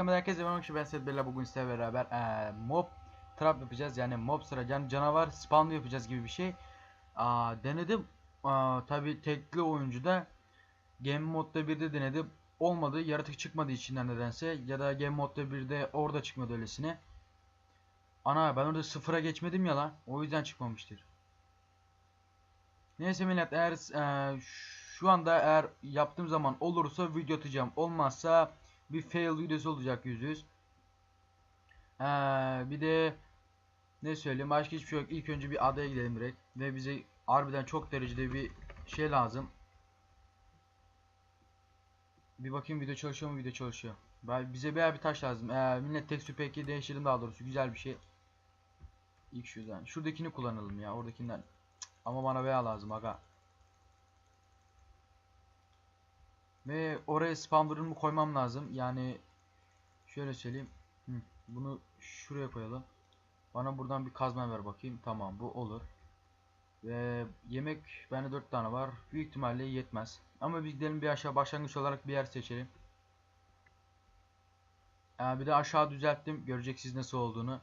Instagram'da herkese ben Seth Bella bugün sizlerle beraber eee, mob trap yapacağız yani mob sıra yani canavar spawn yapacağız gibi bir şey. Aa, denedim. Aa, tabi tekli oyuncuda game modda bir de denedim. Olmadı yaratık çıkmadı içinden nedense ya da game modda bir de orada çıkmadı öylesine. Ana ben orada sıfıra geçmedim ya lan o yüzden çıkmamıştır. Neyse millet eğer eee, şu anda eğer yaptığım zaman olursa video atacağım olmazsa bir fail videosu olacak yüz yüz. Ee, bir de ne söyleyeyim başka hiçbir şey yok. İlk önce bir adaya gidelim direkt ve bize harbiden çok derecede bir şey lazım. Bir bakayım video çalışıyor mu video çalışıyor. Ben, bize bayağı bir taş lazım. Ee, millet tekstür peki değiştirin daha doğrusu güzel bir şey. İlk şuradan. Şuradakini kullanalım ya oradakinden. Ama bana bayağı lazım aga. Ve oraya spawner'ımı koymam lazım. Yani şöyle söyleyeyim. Hı, bunu şuraya koyalım. Bana buradan bir kazma ver bakayım. Tamam bu olur. Ve yemek bende 4 tane var. Büyük ihtimalle yetmez. Ama biz gidelim bir aşağı başlangıç olarak bir yer seçelim. Ee, bir de aşağı düzelttim. Göreceksiniz nasıl olduğunu.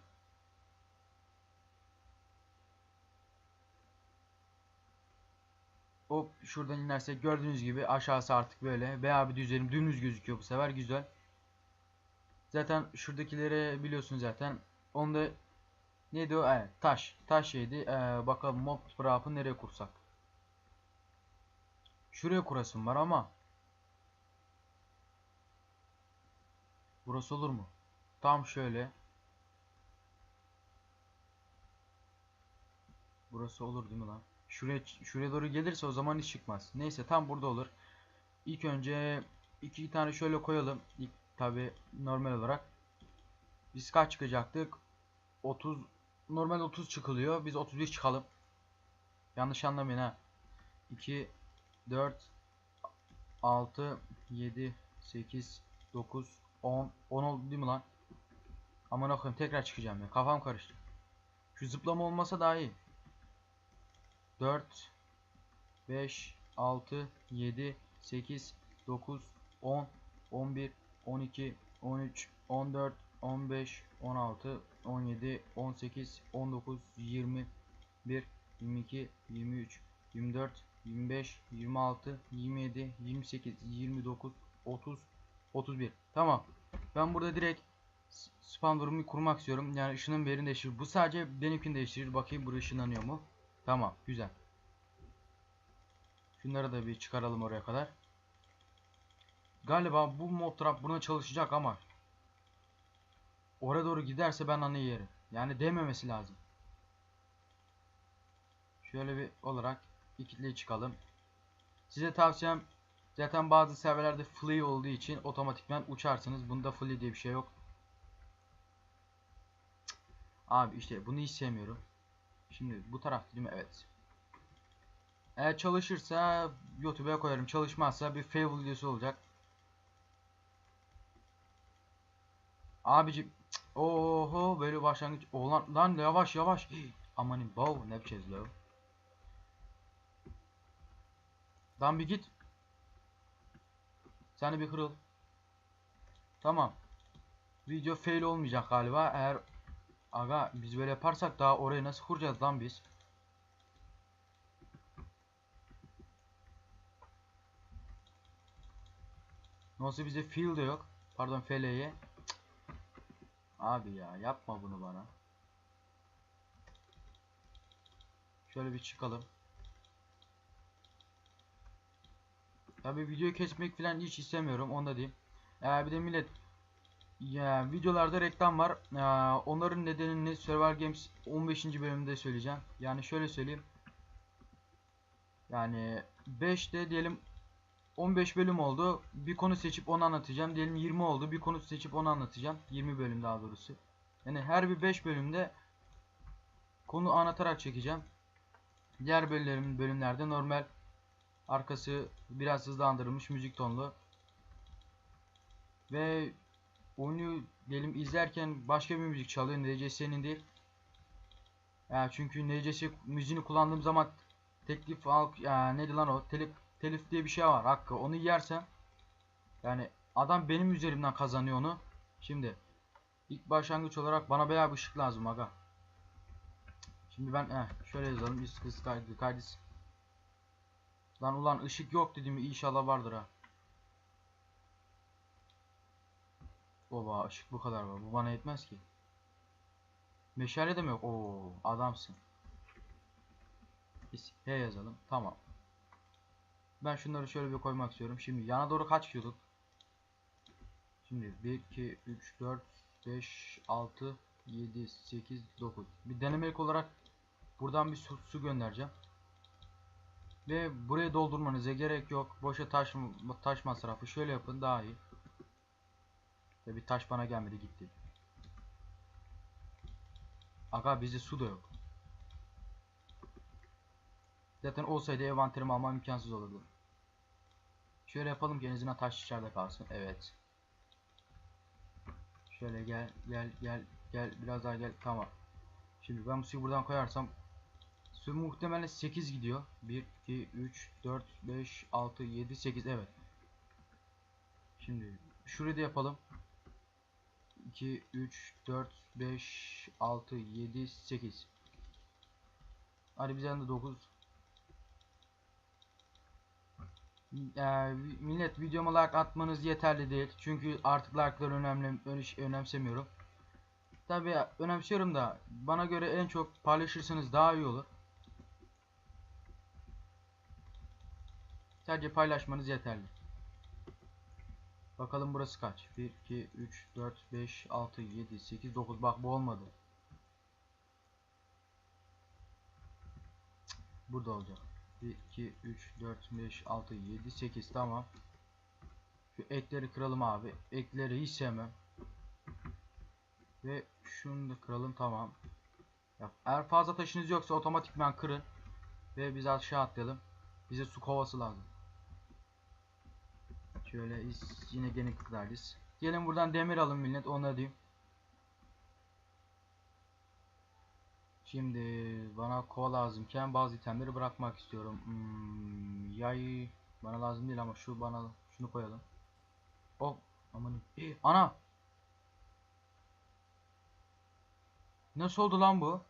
Hop şuradan inersek gördüğünüz gibi aşağısı artık böyle veya bir düzelim dümdüz gözüküyor bu sefer güzel. Zaten şuradakileri biliyorsunuz zaten. Onda neydi o? Evet, taş. Taş şeydi. Ee, bakalım mob trap'ı nereye kursak. Şuraya kurasım var ama Burası olur mu? Tam şöyle. Burası olur değil mi lan? Şuraya şuraya doğru gelirse o zaman hiç çıkmaz. Neyse tam burada olur. İlk önce iki tane şöyle koyalım. İlk tabi normal olarak. Biz kaç çıkacaktık? 30 normal 30 çıkılıyor. Biz 31 çıkalım. Yanlış anlamayın ha. 2 4 6 7 8 9 10 10 oldu değil mi lan? Aman okuyayım tekrar çıkacağım ya. Kafam karıştı. Şu zıplama olmasa daha iyi. 4 5 6 7 8 9 10 11 12 13 14 15 16 17 18 19 20 1 22 23 24 25 26 27 28 29 30 31 tamam. Ben burada direkt spawn durumu kurmak istiyorum. Yani ışının verini değiştirir bu sadece benimkini değiştirir. Bakayım burada ışınlanıyor mu Tamam güzel. Şunları da bir çıkaralım oraya kadar. Galiba bu mob trap buna çalışacak ama oraya doğru giderse ben anı yerim. Yani dememesi lazım. Şöyle bir olarak ikili çıkalım. Size tavsiyem zaten bazı serverlerde flee olduğu için otomatikman uçarsınız. Bunda flee diye bir şey yok. Abi işte bunu hiç sevmiyorum. Şimdi bu taraf değil mi? Evet. Eğer çalışırsa YouTube'a koyarım. Çalışmazsa bir fail videosu olacak. Abici oho böyle başlangıç olan lan yavaş yavaş amanin bow ne yapacağız lo Lan bir git Sen de bir kırıl Tamam Video fail olmayacak galiba eğer Aga biz böyle yaparsak daha orayı nasıl kuracağız lan biz? Nasıl bize feel de yok. Pardon FL'ye. Abi ya yapma bunu bana. Şöyle bir çıkalım. Tabi videoyu kesmek falan hiç istemiyorum onu da diyeyim. Ee, bir de millet ya videolarda reklam var. Ya, onların nedenini Survival Games 15. bölümde söyleyeceğim. Yani şöyle söyleyeyim. Yani 5'te diyelim 15 bölüm oldu. Bir konu seçip onu anlatacağım. Diyelim 20 oldu. Bir konu seçip onu anlatacağım. 20 bölüm daha doğrusu. Yani her bir 5 bölümde konu anlatarak çekeceğim. Diğer bölüm bölümlerde normal arkası biraz hızlandırılmış müzik tonlu ve oyunu diyelim izlerken başka bir müzik çalıyor NCS'nin değil. Yani çünkü NCS müziğini kullandığım zaman teklif al ya neydi lan o telif telif diye bir şey var hakkı onu yersem yani adam benim üzerimden kazanıyor onu Şimdi ilk başlangıç olarak bana bayağı bir ışık lazım aga. Şimdi ben eh, şöyle yazalım. Üst kız kaydı kaydız. Lan ulan ışık yok dedim inşallah vardır ha. Oba ışık bu kadar var. Bu bana yetmez ki. Meşale de mi yok? Oo adamsın. Biz H yazalım. Tamam. Ben şunları şöyle bir koymak istiyorum. Şimdi yana doğru kaç gidiyorduk? Şimdi 1, 2, 3, 4, 5, 6, 7, 8, 9. Bir denemelik olarak buradan bir su, su göndereceğim. Ve burayı doldurmanıza gerek yok. Boşa taş, taş masrafı. Şöyle yapın daha iyi. Ve bir taş bana gelmedi gitti. Aga bizde su da yok. Zaten olsaydı envanterimi almam imkansız olurdu. Şöyle yapalım ki en taş içeride kalsın. Evet. Şöyle gel gel gel gel biraz daha gel tamam. Şimdi ben bu suyu buradan koyarsam su muhtemelen 8 gidiyor. 1 2 3 4 5 6 7 8 evet. Şimdi şurayı da yapalım. 2 3 4 5 6 7 8 Hadi bize de 9 Eee, millet videoma like atmanız yeterli değil. Çünkü artık like'ları önemli öne- önemsemiyorum. Tabi önemsiyorum da bana göre en çok paylaşırsanız daha iyi olur. Sadece paylaşmanız yeterli. Bakalım burası kaç? 1, 2, 3, 4, 5, 6, 7, 8, 9. Bak bu olmadı. Burada olacak. 1, 2, 3, 4, 5, 6, 7, 8. Tamam. Şu ekleri kıralım abi. Ekleri hiç sevmem. Ve şunu da kıralım tamam. Eğer fazla taşınız yoksa otomatikman kırın. Ve biz aşağı atlayalım. Bize su kovası lazım. Şöyle is- yine gene kırarız. Gelin buradan demir alın millet onu da diyeyim. Şimdi bana kova lazımken bazı itemleri bırakmak istiyorum. Hmm, yay bana lazım değil ama şu bana şunu koyalım. Oh aman ana Nasıl oldu lan bu?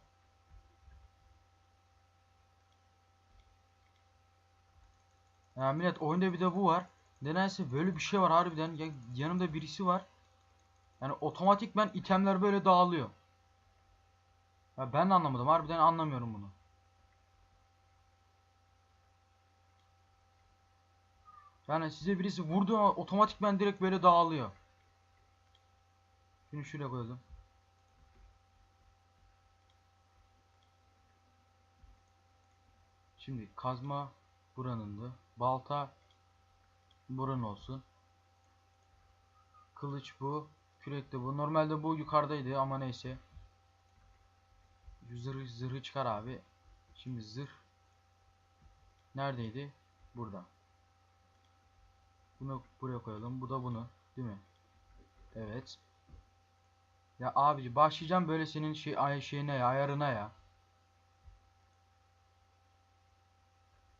Ya millet oyunda bir de bu var. Nedense böyle bir şey var harbiden. Ya, yanımda birisi var. Yani otomatikmen itemler böyle dağılıyor. Ya ben de anlamadım. Harbiden anlamıyorum bunu. Yani size birisi vurdu ama otomatikmen direkt böyle dağılıyor. Şunu şuraya koyalım. Şimdi kazma buranındı. Balta buranın olsun. Kılıç bu. Kürek de bu. Normalde bu yukarıdaydı ama neyse. Zırhı, zırhı çıkar abi. Şimdi zırh. Neredeydi? Burada. Bunu buraya koyalım. Bu da bunu. Değil mi? Evet. Ya abici başlayacağım böyle senin şey şeyine ya, ayarına ya.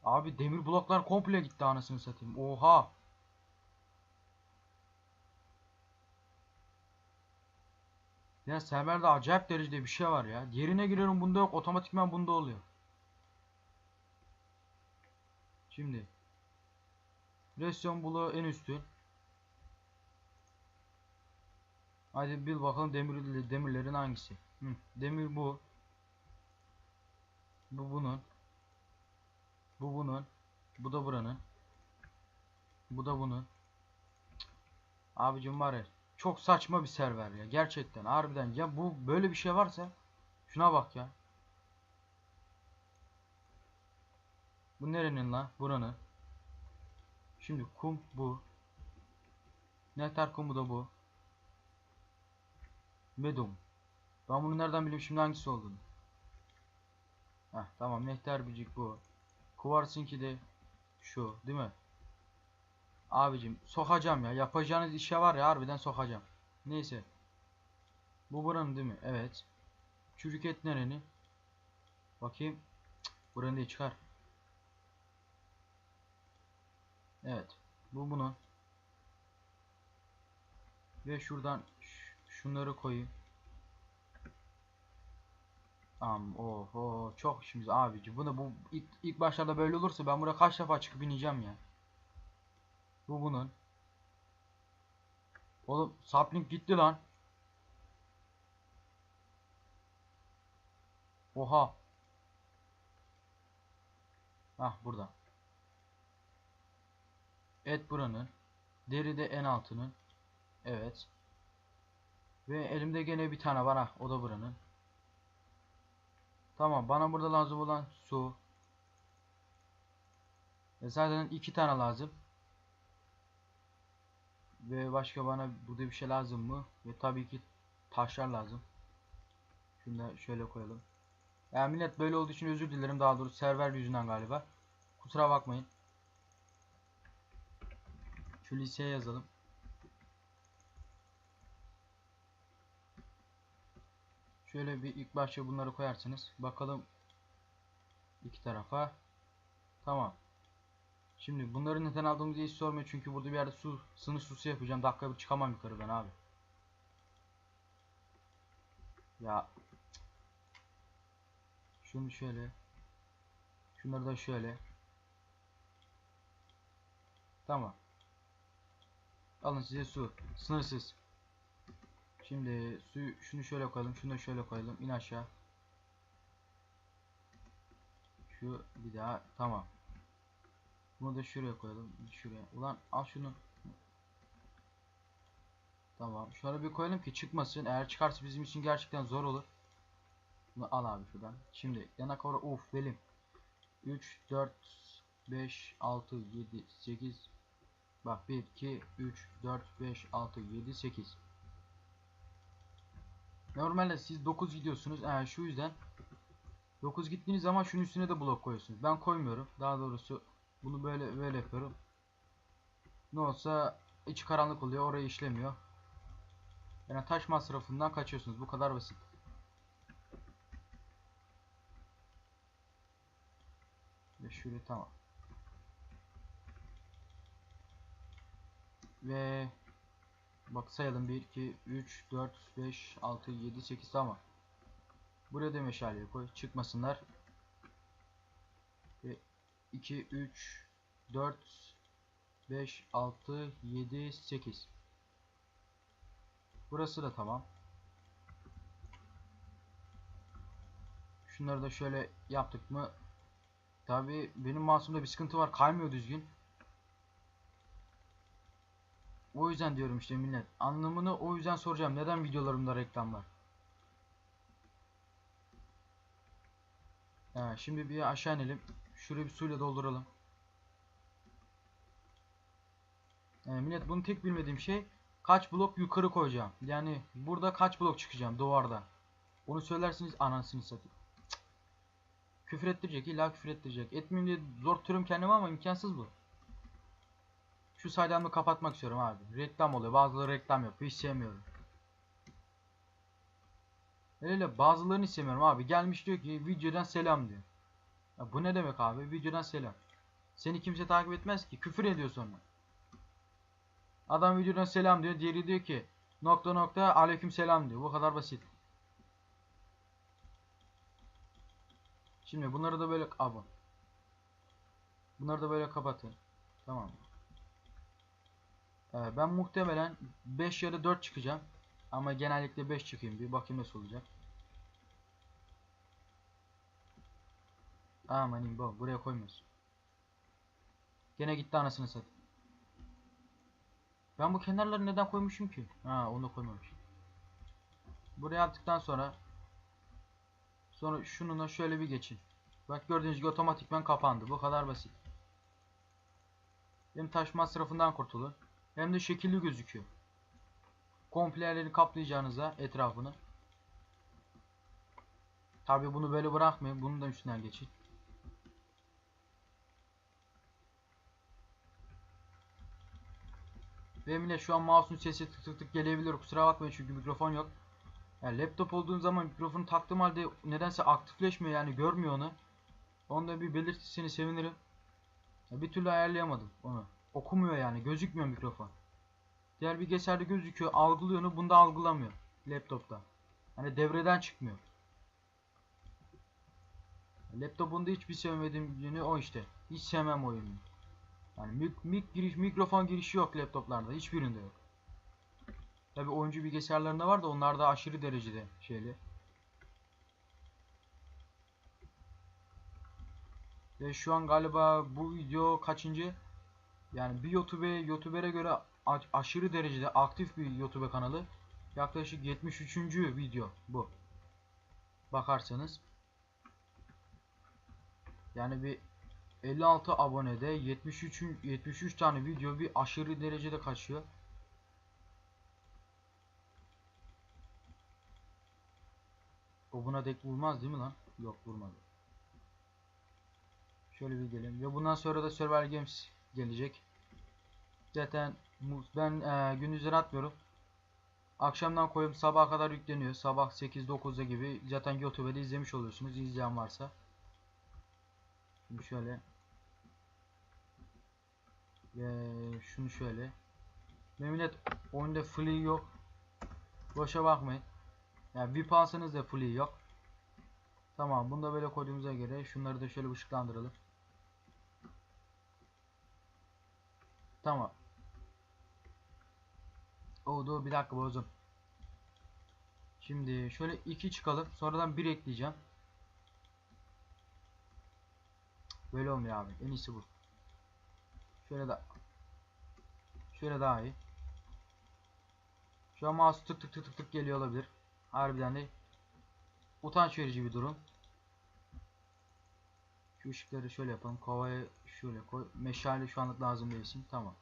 Abi demir bloklar komple gitti anasını satayım. Oha. Ya serverde acayip derecede bir şey var ya. Yerine giriyorum bunda yok. Otomatikman bunda oluyor. Şimdi. Resyon bulu en üstü. Hadi bil bakalım demir, demirlerin hangisi. Hı, demir bu. Bu bunun. Bu bunun. Bu da buranın. Bu da bunun. Abicim var ya. Çok saçma bir server ya. Gerçekten. Harbiden. Ya bu böyle bir şey varsa. Şuna bak ya. Bu nerenin la? Buranın. Şimdi kum bu. Nektar kumu da bu. Medum. Ben bunu nereden bileyim şimdi hangisi olduğunu. Heh, tamam nektar bicik bu. Kuvarsınki de şu değil mi? Abicim sokacağım ya. Yapacağınız işe var ya harbiden sokacağım. Neyse. Bu buranın değil mi? Evet. Çürük et nereni? Bakayım. Cık, buranın değil çıkar. Evet. Bu bunun. Ve şuradan şunları koyayım. Tamam oho çok işimiz abici. Bunu bu ilk, ilk başlarda böyle olursa ben buraya kaç defa çıkıp ineceğim ya. Bu bunun. Oğlum sapling gitti lan. Oha. Ah burada. Et buranın. Deri de en altının. Evet. Ve elimde gene bir tane var ha. O da buranın. Tamam bana burada lazım olan su. E zaten iki tane lazım. Ve başka bana burada bir şey lazım mı? Ve tabii ki taşlar lazım. Şunu da şöyle koyalım. Ya millet böyle olduğu için özür dilerim daha doğrusu server yüzünden galiba. Kusura bakmayın. Şu liseye yazalım. Şöyle bir ilk başta bunları koyarsınız. Bakalım iki tarafa. Tamam. Şimdi bunları neden aldığımızı hiç sormuyor çünkü burada bir yerde su sınır susu yapacağım. Dakika bir çıkamam yukarı ben abi. Ya şunu şöyle şunları da şöyle Tamam. Alın size su. Sınırsız. Şimdi suyu şunu şöyle koyalım. Şunu şöyle koyalım. İn aşağı. Şu bir daha. Tamam. Bunu da şuraya koyalım. Şuraya. Ulan al şunu. Tamam. Şöyle bir koyalım ki çıkmasın. Eğer çıkarsa bizim için gerçekten zor olur. Bunu al abi şuradan. Şimdi yana kavra. Uf belim. 3, 4, 5, 6, 7, 8. Bak 1, 2, 3, 4, 5, 6, 7, 8. Normalde siz 9 gidiyorsunuz. Yani şu yüzden 9 gittiğiniz zaman şunun üstüne de blok koyuyorsunuz. Ben koymuyorum. Daha doğrusu bunu böyle böyle yapıyorum. Ne olsa içi karanlık oluyor. Orayı işlemiyor. Yani taş masrafından kaçıyorsunuz. Bu kadar basit. Ve şöyle tamam. Ve bak sayalım 1 2 3 4 5 6 7 8 tamam. Buraya da meşaleyi koy çıkmasınlar. Ve 2 3 4 5 6 7 8 Burası da tamam. Şunları da şöyle yaptık mı Tabi benim masumda bir sıkıntı var. Kaymıyor düzgün. O yüzden diyorum işte millet. Anlamını o yüzden soracağım. Neden videolarımda reklam var? Ha, şimdi bir aşağı inelim. Şurayı bir suyla dolduralım. Yani millet bunu tek bilmediğim şey kaç blok yukarı koyacağım. Yani burada kaç blok çıkacağım duvarda. Onu söylersiniz anasını satayım. Küfür ettirecek. illa küfür ettirecek. Etmeyeyim diye zor tutuyorum kendimi ama imkansız bu. Şu saydamı kapatmak istiyorum abi. Reklam oluyor. Bazıları reklam yapıyor. Hiç sevmiyorum. Öyle bazılarını istemiyorum abi. Gelmiş diyor ki videodan selam diyor. Ya bu ne demek abi? Videodan selam. Seni kimse takip etmez ki. Küfür ediyor sonra. Adam videodan selam diyor. Diğeri diyor ki nokta nokta aleyküm selam diyor. Bu kadar basit. Şimdi bunları da böyle abi. Bunları da böyle kapatın. Tamam. Ee, ben muhtemelen 5 ya da 4 çıkacağım. Ama genellikle 5 çıkayım. Bir bakayım nasıl olacak. Amanin bu. Buraya koymuyorsun. Gene gitti anasını sat. Ben bu kenarları neden koymuşum ki? Ha onu koymamışım. Buraya attıktan sonra Sonra şununla şöyle bir geçin. Bak gördüğünüz gibi otomatikman kapandı. Bu kadar basit. Hem taş masrafından kurtulun. Hem de şekilli gözüküyor. Komple kaplayacağınıza etrafını. Tabi bunu böyle bırakmayın. Bunu da üstünden geçin. Benim de şu an mouse'un sesi tık tık tık gelebilir. Kusura bakmayın çünkü mikrofon yok. Yani laptop olduğun zaman mikrofonu taktığım halde nedense aktifleşmiyor yani görmüyor onu. Onda bir belirtirseniz sevinirim. Bir türlü ayarlayamadım onu. Okumuyor yani gözükmüyor mikrofon. Diğer bir bilgisayarda gözüküyor algılıyor onu bunda algılamıyor. laptopta. Hani devreden çıkmıyor. Laptopunda hiçbir sevmediğim yönü o işte. Hiç sevmem oyunu. Yani mik, mik giriş, mikrofon girişi yok laptoplarda. Hiçbirinde yok. Tabi oyuncu bilgisayarlarında var da onlar da aşırı derecede şeyli. Ve şu an galiba bu video kaçıncı? Yani bir YouTube YouTuber'e göre aşırı derecede aktif bir YouTube kanalı. Yaklaşık 73. video bu. Bakarsanız. Yani bir 56 abonede 73 73 tane video bir aşırı derecede kaçıyor. O buna dek vurmaz değil mi lan? Yok vurmadı. Şöyle bir gidelim. Ve bundan sonra da Survival Games gelecek. Mu- ben e, gündüzleri atmıyorum. Akşamdan koyup sabaha kadar yükleniyor. Sabah 8-9'da gibi. Zaten YouTube'da izlemiş oluyorsunuz. izleyen varsa. Şimdi şöyle. Ve şunu şöyle. Ve millet oyunda free yok. Boşa bakmayın. Yani VIP alsanız da free yok. Tamam bunu da böyle koyduğumuza göre şunları da şöyle ışıklandıralım. Tamam. Oldu bir dakika bozdum. Şimdi şöyle 2 çıkalım. Sonradan 1 ekleyeceğim. Böyle olmuyor abi. En iyisi bu. Şöyle da şöyle daha iyi. Şu an mouse tık tık tık tık tık geliyor olabilir. Harbiden de utanç verici bir durum. Şu ışıkları şöyle yapalım. Kovayı şöyle koy. Meşale şu anlık lazım değilsin. Tamam.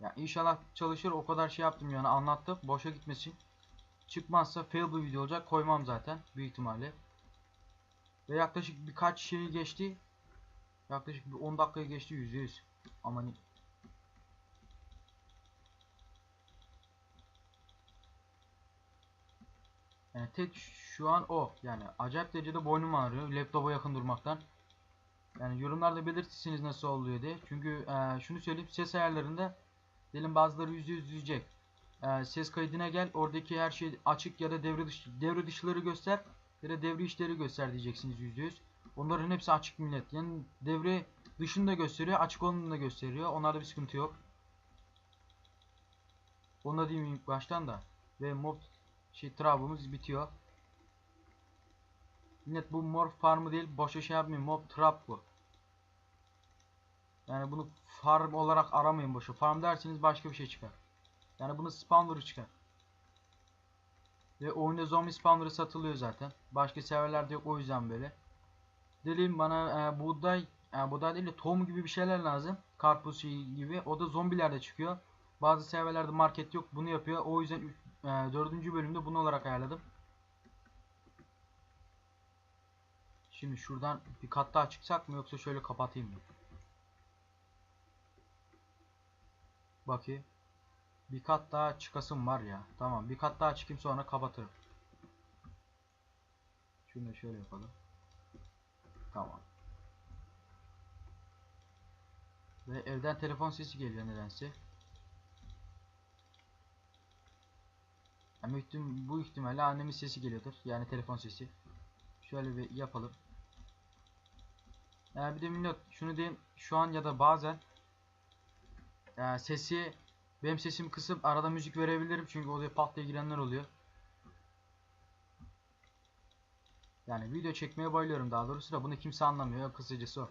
Ya inşallah çalışır. O kadar şey yaptım yani anlattım. Boşa gitmesin. Çıkmazsa fail bir video olacak. Koymam zaten büyük ihtimalle. Ve yaklaşık birkaç şey geçti. Yaklaşık bir 10 dakikayı geçti %100. Aman Yani tek şu an o. Yani acayip derecede boynum ağrıyor laptopa yakın durmaktan. Yani yorumlarda belirtirsiniz nasıl oluyor diye. Çünkü e, şunu söyleyeyim ses ayarlarında diyelim bazıları %100 diyecek. E, ses kaydına gel oradaki her şey açık ya da devre dışı devre dışıları göster ya da devre içleri göster diyeceksiniz %100. Onların hepsi açık millet. Yani devre dışını da gösteriyor, açık olanını da gösteriyor. Onlarda bir sıkıntı yok. Onu da diyeyim ilk baştan da. Ve mob şey trap'ımız bitiyor. Millet bu morph farmı değil, boşa şey yapmayın. Mob trap bu. Yani bunu farm olarak aramayın boşa. Farm derseniz başka bir şey çıkar. Yani bunu spawner'ı çıkar. Ve oyunda zombi spawner'ı satılıyor zaten. Başka serverlerde yok o yüzden böyle. Dedim bana e, buğday, e, buğday değil de tohum gibi bir şeyler lazım. Karpuz gibi. O da zombilerde çıkıyor. Bazı serverlerde market yok. Bunu yapıyor. O yüzden e, dördüncü bölümde bunu olarak ayarladım. Şimdi şuradan bir kat daha çıksak mı yoksa şöyle kapatayım mı? Bakayım. Bir kat daha çıkasım var ya. Tamam bir kat daha çıkayım sonra kapatırım. Şunu da şöyle yapalım. Tamam. Ve evden telefon sesi geliyor nedense. Yani bu ihtimalle annemin sesi geliyordur. Yani telefon sesi. Şöyle bir yapalım. Yani bir de millet şunu diyeyim. Şu an ya da bazen e, sesi benim sesimi kısıp arada müzik verebilirim. Çünkü odaya pat diye girenler oluyor. Yani video çekmeye bayılıyorum daha doğrusu da bunu kimse anlamıyor. Kısacası o.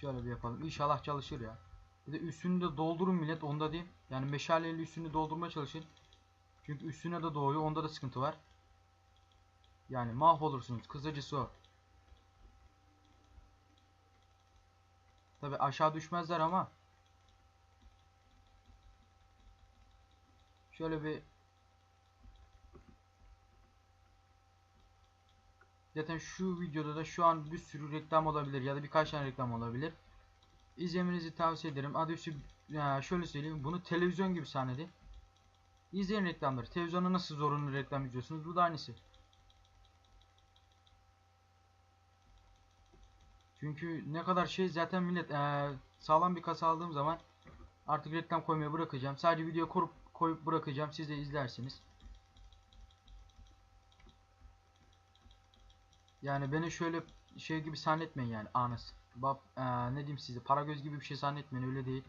Şöyle bir yapalım. İnşallah çalışır ya. Bir de üstünü de doldurun millet onda değil. Yani meşaleyle üstünü doldurmaya çalışın. Çünkü üstüne de doğuyor. Onda da sıkıntı var. Yani mahvolursunuz. Kısacası o. Tabi aşağı düşmezler ama. Şöyle bir Zaten şu videoda da şu an bir sürü reklam olabilir ya da birkaç tane reklam olabilir. İzlemenizi tavsiye ederim. Adı üstü şöyle söyleyeyim. Bunu televizyon gibi sahnede. İzleyin reklamları. Televizyonda nasıl zorunlu reklam izliyorsunuz? Bu da aynısı. Çünkü ne kadar şey zaten millet eee, sağlam bir kasa aldığım zaman artık reklam koymayı bırakacağım. Sadece video korup koyup bırakacağım. Siz de izlersiniz. Yani beni şöyle şey gibi zannetmeyin yani anası. Bab, eee, ne diyeyim size para göz gibi bir şey zannetmeyin öyle değil.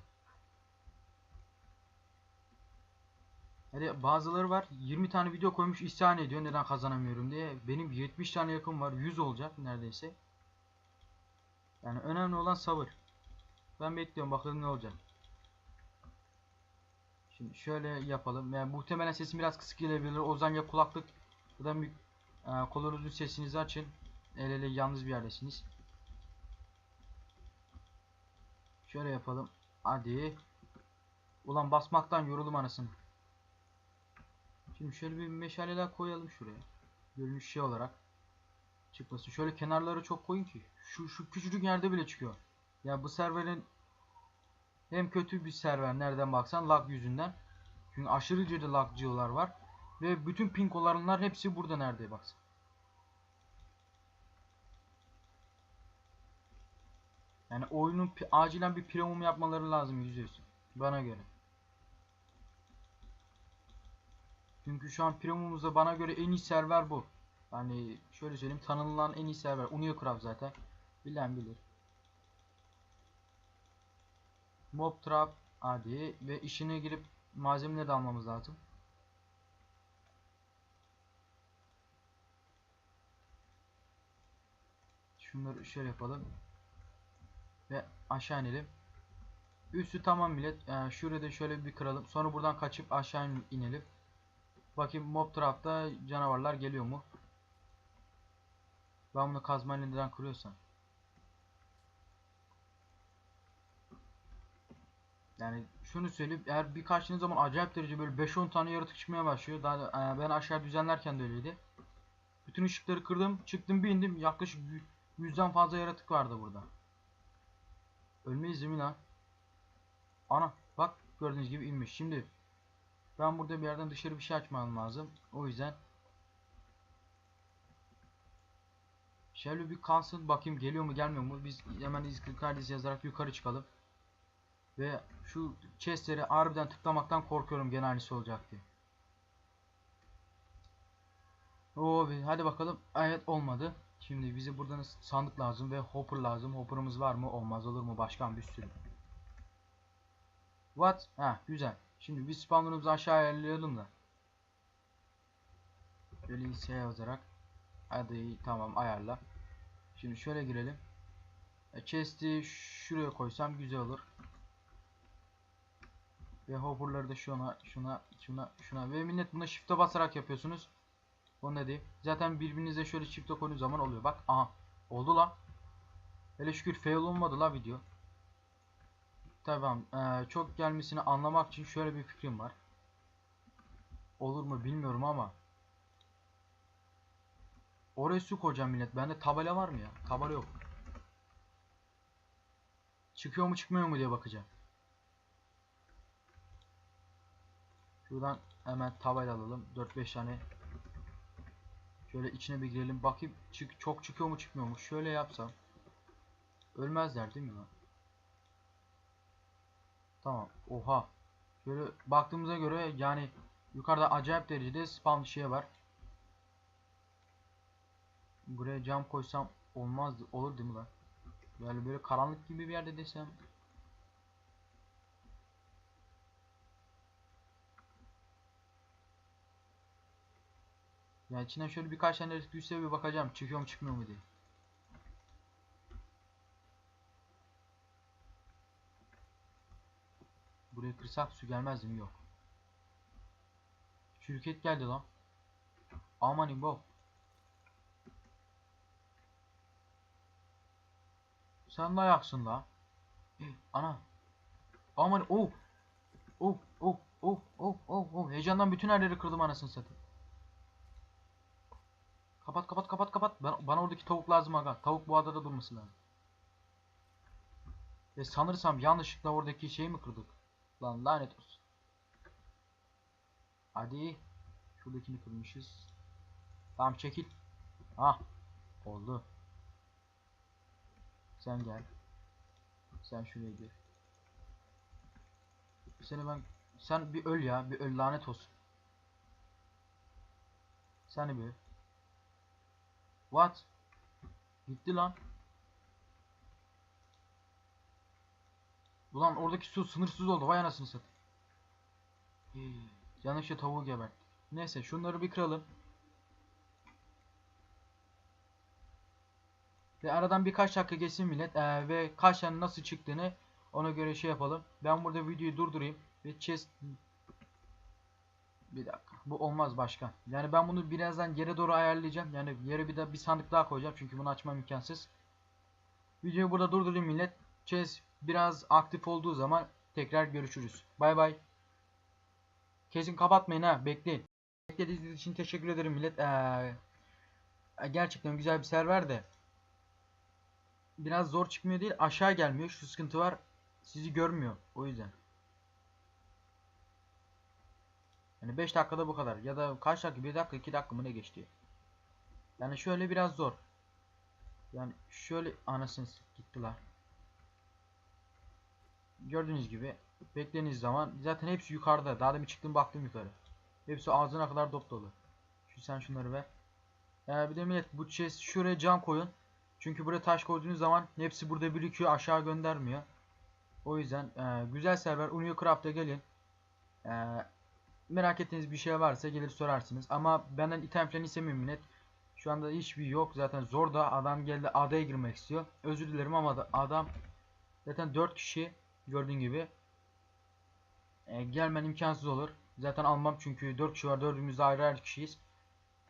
Hani bazıları var 20 tane video koymuş isyan ediyor neden kazanamıyorum diye. Benim 70 tane yakın var 100 olacak neredeyse. Yani önemli olan sabır. Ben bekliyorum bakalım ne olacak. Şimdi şöyle yapalım. Yani muhtemelen sesim biraz kısık gelebilir. O zaman ya kulaklık ya da e, kolunuzun sesinizi açın. El ele yalnız bir yerdesiniz. Şöyle yapalım. Hadi. Ulan basmaktan yoruldum anasını. Şimdi şöyle bir meşaleler koyalım şuraya. Görünüş şey olarak. Çıkması. Şöyle kenarları çok koyun ki. Şu, şu küçücük yerde bile çıkıyor. Ya bu serverin hem kötü bir server nereden baksan lag yüzünden. Çünkü aşırı derecede lagcılar var. Ve bütün ping olanlar hepsi burada nerede baksan. Yani oyunun acilen bir premium yapmaları lazım yüzde yüz. Bana göre. Çünkü şu an premium'umuzda bana göre en iyi server bu. Yani şöyle söyleyeyim tanınılan en iyi server. Uniocraft zaten. Bilen bilir. Mob trap hadi ve işine girip malzemeleri de almamız lazım. Şunları şöyle yapalım. Ve aşağı inelim. Üstü tamam millet. Yani şurada da şöyle bir kıralım. Sonra buradan kaçıp aşağı in- inelim. Bakayım mob trap'ta canavarlar geliyor mu? Ben bunu kazmayla neden kırıyorsam. Yani şunu söyleyeyim eğer birkaç zaman acayip derece böyle 5-10 tane yaratık çıkmaya başlıyor. Daha da- e, ben aşağı düzenlerken de öyleydi. Bütün ışıkları kırdım, çıktım bir indim. Yaklaşık yü- yüzden fazla yaratık vardı burada. Ölmeyiz değil mi lan? Ana bak gördüğünüz gibi inmiş. Şimdi ben burada bir yerden dışarı bir şey açmam lazım. O yüzden şöyle bir kalsın bakayım geliyor mu gelmiyor mu? Biz hemen izklik yazarak yukarı çıkalım. Ve şu chestleri harbiden tıklamaktan korkuyorum gene aynısı olacak diye. Oo, hadi bakalım. Evet olmadı. Şimdi bize buradan sandık lazım ve hopper lazım. Hopper'ımız var mı? Olmaz olur mu? Başkan bir sürü. What? Ha güzel. Şimdi biz spawner'ımızı aşağı ayarlayalım da. Böyle şey yazarak. Hadi tamam ayarla. Şimdi şöyle girelim. E, chest'i şuraya koysam güzel olur. Ve hopper'ları da şuna, şuna, şuna, şuna. Ve millet buna shift'e basarak yapıyorsunuz. Onu ne diyeyim. Zaten birbirinize şöyle shift'e koyduğunuz zaman oluyor. Bak aha. Oldu la. Hele şükür fail olmadı la video. Tamam. eee, çok gelmesini anlamak için şöyle bir fikrim var. Olur mu bilmiyorum ama. Oraya su koyacağım millet. Bende tabela var mı ya? Tabela yok. Çıkıyor mu çıkmıyor mu diye bakacağım. Şuradan hemen tabela alalım. 4-5 tane. Şöyle içine bir girelim. Bakayım çık çok çıkıyor mu çıkmıyor mu? Şöyle yapsam. Ölmezler değil mi lan? Tamam. Oha. Şöyle baktığımıza göre yani yukarıda acayip derecede spam şey var. Buraya cam koysam olmaz olur değil mi lan? Yani böyle karanlık gibi bir yerde desem. Yani içinden şöyle birkaç tane düşse bir bakacağım çıkıyor mu çıkmıyor mu diye. Buraya kırsak su gelmez mi? Yok. Şirket geldi lan. Aman bu. Sen de ayaksın la. Ana. Aman oh. Oh oh oh oh oh oh. Heyecandan bütün her yeri kırdım anasını satayım. Kapat kapat kapat kapat. Ben, bana oradaki tavuk lazım aga. Tavuk bu adada durması lazım. Ve sanırsam yanlışlıkla oradaki şeyi mi kırdık? Lan lanet olsun. Hadi. Şuradakini kırmışız. Tamam çekil. Ah. Oldu. Sen gel. Sen şuraya gir. Seni ben sen bir öl ya, bir öl lanet olsun. Seni bir. What? Gitti lan. Ulan oradaki su sınırsız oldu. Vay anasını satayım. Hii, Yanlışlıkla tavuğu geberttik. Neyse şunları bir kıralım. Ve aradan birkaç dakika geçsin millet eee, ve kaç tane nasıl çıktığını ona göre şey yapalım. Ben burada videoyu durdurayım ve chest bir dakika. Bu olmaz başkan. Yani ben bunu birazdan yere doğru ayarlayacağım. Yani yere bir de bir sandık daha koyacağım çünkü bunu açmam imkansız. Videoyu burada durdurayım millet. Chess biraz aktif olduğu zaman tekrar görüşürüz. Bay bay. Kesin kapatmayın ha. Bekleyin. Beklediğiniz için teşekkür ederim millet. Ee, gerçekten güzel bir server de. Biraz zor çıkmıyor değil. Aşağı gelmiyor. Şu sıkıntı var. Sizi görmüyor. O yüzden. Yani 5 dakikada bu kadar. Ya da kaç dakika? 1 dakika 2 dakika mı ne geçti? Yani şöyle biraz zor. Yani şöyle anasını gittiler. Gördüğünüz gibi beklediğiniz zaman zaten hepsi yukarıda. Daha demin çıktım baktım yukarı. Hepsi ağzına kadar dop dolu. Şu sen şunları ver. Ee, bir de millet bu chest şuraya cam koyun. Çünkü buraya taş koyduğunuz zaman hepsi burada birikiyor aşağı göndermiyor. O yüzden e, güzel server Unio Craft'a gelin. E, merak ettiğiniz bir şey varsa gelir sorarsınız. Ama benden item falan istemiyorum millet. Şu anda hiçbir yok. Zaten zor da adam geldi adaya girmek istiyor. Özür dilerim ama da adam zaten 4 kişi gördüğün gibi. E, gelmen imkansız olur. Zaten almam çünkü 4 kişi var. Dördümüz ayrı ayrı kişiyiz.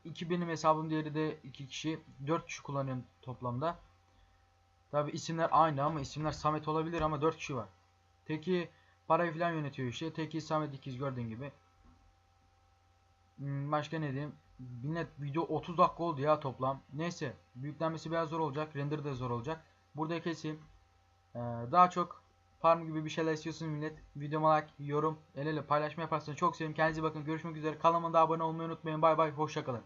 2 benim hesabım diğeri de 2 kişi. 4 kişi kullanıyorum toplamda. Tabi isimler aynı ama isimler Samet olabilir ama 4 kişi var. Teki parayı falan yönetiyor işte. Teki Samet ikiz gördüğün gibi. Hmm, Başka ne diyeyim? Millet video 30 dakika oldu ya toplam. Neyse. Büyüklenmesi biraz zor olacak. Render de zor olacak. Burada keseyim. Ee, daha çok farm gibi bir şeyler istiyorsunuz millet. Videoma like, yorum, el ele paylaşma yaparsanız çok sevinirim. Kendinize bakın. Görüşmek üzere. Kanalıma da abone olmayı unutmayın. Bay bay. Hoşçakalın.